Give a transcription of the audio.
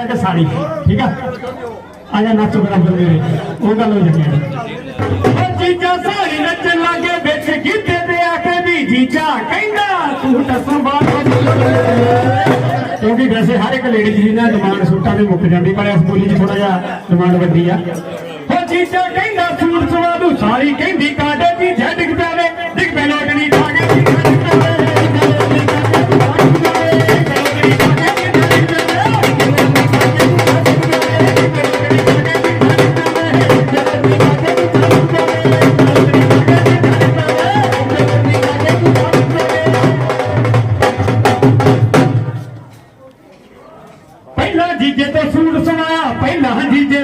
ਤਾਂ ਕਿ ਸਾੜੀ ਠੀਕ ਆ? ਆ ਜਾ ਨੱਚ ਬਰਾਬਰ ਮੇਰੇ। ਉਹ ਗੱਲ ਹੋ ਜਾਂਦੀ ਹੈ ਜੀਜਾ ਸਾੜੀ ਨੱਚਣ ਲੱਗੇ ਵਿੱਚ ਗਿੱਧੇ ਤੇ ਆ ਕੇ ਵੀ ਜੀਜਾ ਕਹਿੰਦਾ ਤੂੰ ਤਾਂ ਸੰਭਾਲ ਕਿਉਂਕਿ ਵੈਸੇ ਹਰ ਇੱਕ ਲੇਡੀ ਦੀ ਨਾ ਡਿਮਾਂਡ ਸੂਟਾਂ ਦੀ ਮੁੱਕ ਜਾਂਦੀ ਪਰ ਇਸ ਬੋਲੀ 'ਚ ਥੋੜਾ ਜਿਹਾ ਡਿਮਾਂਡ ਵੱਡੀ ਆ। ਉਹ ਜੀਜਾ ਕਹਿੰਦਾ ਸੂਟ ਸਵਾ ਦੂ ਸਾੜੀ ਕਹਿੰਦੀ ਕਾਡੇ ਪਹਿਲਾਂ ਜੀਜੇ ਤੋਂ ਸੂਟ ਸੁਣਾਇਆ ਪਹਿਲਾਂ ਜੀਜੇ